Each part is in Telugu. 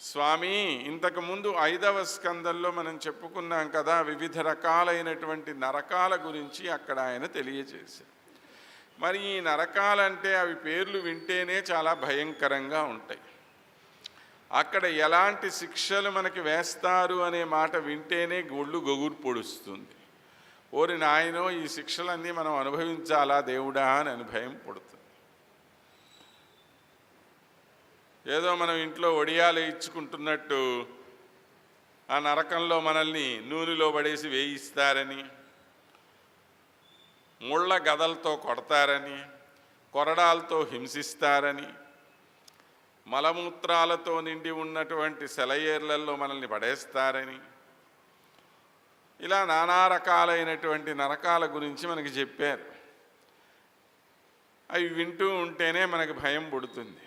స్వామి ఇంతకుముందు ఐదవ స్కందంలో మనం చెప్పుకున్నాం కదా వివిధ రకాలైనటువంటి నరకాల గురించి అక్కడ ఆయన తెలియజేశారు. మరి ఈ నరకాలంటే అవి పేర్లు వింటేనే చాలా భయంకరంగా ఉంటాయి. అక్కడ ఎలాంటి శిక్షలు మనకి వేస్తారు అనే మాట వింటేనే గొళ్ళు గొగురు పొడుస్తుంది. ఓరి నాయనో ఈ శిక్షలన్నీ మనం అనుభవించాలా దేవుడా అని అని భయం పుడుతుంది. ఏదో మనం ఇంట్లో ఒడియాలు ఇచ్చుకుంటున్నట్టు ఆ నరకంలో మనల్ని నూనెలో పడేసి వేయిస్తారని ముళ్ళ గదలతో కొడతారని కొరడాలతో హింసిస్తారని మలమూత్రాలతో నిండి ఉన్నటువంటి సెలయేర్లలో మనల్ని పడేస్తారని ఇలా నానా రకాలైనటువంటి నరకాల గురించి మనకి చెప్పారు. అవి వింటూ ఉంటేనే మనకి భయం పుడుతుంది.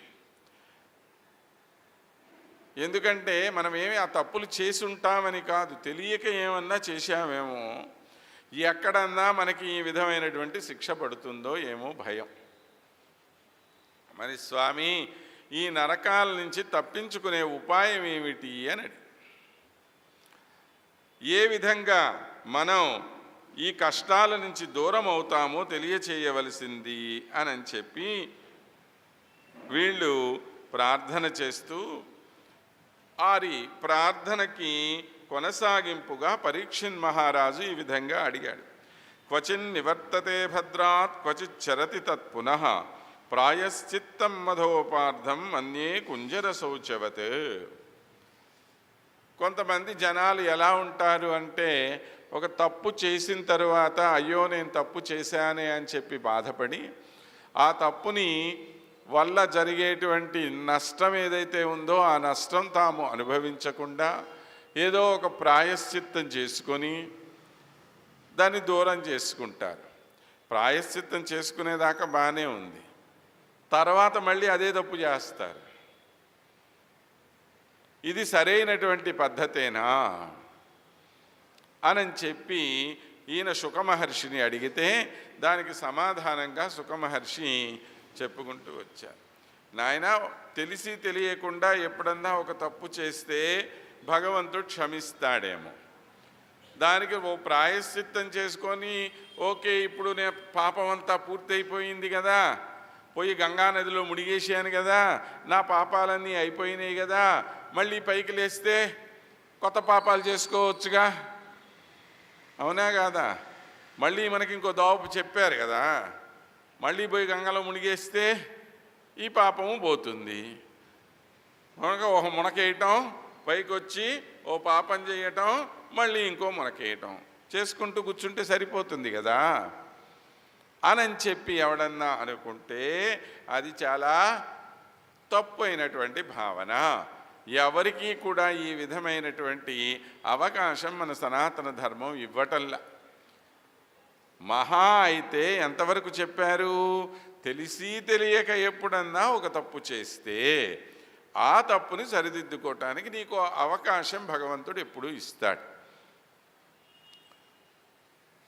ఎందుకంటే మనం ఏమి ఆ తప్పులు చేసి ఉంటామని కాదు తెలియక ఏమన్నా చేశామేమో ఎక్కడన్నా మనకి ఈ విధమైనటువంటి శిక్ష పడుతుందో ఏమో భయం. మరి స్వామి ఈ నరకాల నుంచి తప్పించుకునే ఉపాయం ఏమిటి అని ఏ విధంగా మనం ఈ కష్టాల నుంచి దూరం అవుతామో తెలియచేయవలసింది అని చెప్పి వీళ్ళు ప్రార్థన చేస్తూ ఆరి ప్రార్థనకి కొనసాగింపుగా పరీక్షిన్ మహారాజు ఈ విధంగా అడిగాడు. క్వచిన్ నివర్తతే భద్రాత్ క్వచిత్ చరతి తత్ పునః ప్రాయశ్చిత్తం మధోపార్థం అన్యే కుంజర శౌచవత్. కొంతమంది జనాలు ఎలా ఉంటారు అంటే ఒక తప్పు చేసిన తరువాత అయ్యో నేను తప్పు చేశానే అని చెప్పి బాధపడి ఆ తప్పుని వల్ల జరిగేటువంటి నష్టం ఏదైతే ఉందో ఆ నష్టం తాము అనుభవించకుండా ఏదో ఒక ప్రాయశ్చిత్తం చేసుకొని దాన్ని దూరం చేసుకుంటారు. ప్రాయశ్చిత్తం చేసుకునేదాకా బాగానే ఉంది. తర్వాత మళ్ళీ అదే తప్పు చేస్తారు. ఇది సరైనటువంటి పద్ధతేనా? అని చెప్పి ఈయన సుఖమహర్షిని అడిగితే దానికి సమాధానంగా సుఖమహర్షి చెప్పుకుంటూ వచ్చారు నాయన తెలిసి తెలియకుండా ఎప్పుడన్నా ఒక తప్పు చేస్తే భగవంతుడు క్షమిస్తాడేమో. దానికి ఓ ప్రాయశ్చిత్తం చేసుకొని ఓకే ఇప్పుడు నేను పాపం అంతా పూర్తయిపోయింది కదా. పోయి గంగా నదిలో ముడిగేసాను కదా. నా పాపాలన్నీ అయిపోయినాయి కదా. మళ్ళీ పైకి లేస్తే కొత్త పాపాలు చేసుకోవచ్చుగా. అవునా కాదా? మళ్ళీ మనకి ఇంకో దోపు చెప్పారు కదా. మళ్ళీ పోయి గంగలో మునిగేస్తే ఈ పాపము పోతుంది. మునక ఒక మునకేయటం పైకి వచ్చి ఓ పాపం చేయటం మళ్ళీ ఇంకో మునకేయటం. చేసుకుంటూ కూర్చుంటే సరిపోతుంది కదా. అని చెప్పి ఎవడన్నా అనుకుంటే అది చాలా తప్పు అయినటువంటి భావన. ఎవరికీ కూడా ఈ విధమైనటువంటి అవకాశం మన సనాతన ధర్మం ఇవ్వటంలా మహా అయితే ఎంతవరకు చెప్పారు? తెలిసి తెలియక ఎప్పుడన్నా ఒక తప్పు చేస్తే ఆ తప్పుని సరిదిద్దుకోవటానికి నీకు అవకాశం భగవంతుడు ఎప్పుడూ ఇస్తాడు.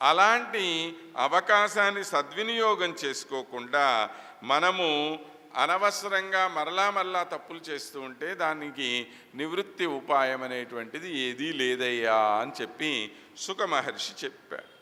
అలాంటి అవకాశాన్ని సద్వినియోగం చేసుకోకుండా మనము అనవసరంగా మరలా మరలా తప్పులు చేస్తూ ఉంటే దానికి నివృత్తి ఉపాయం అనేటువంటిది ఏదీ లేదయ్యా అని చెప్పి సుఖ మహర్షి చెప్పాడు.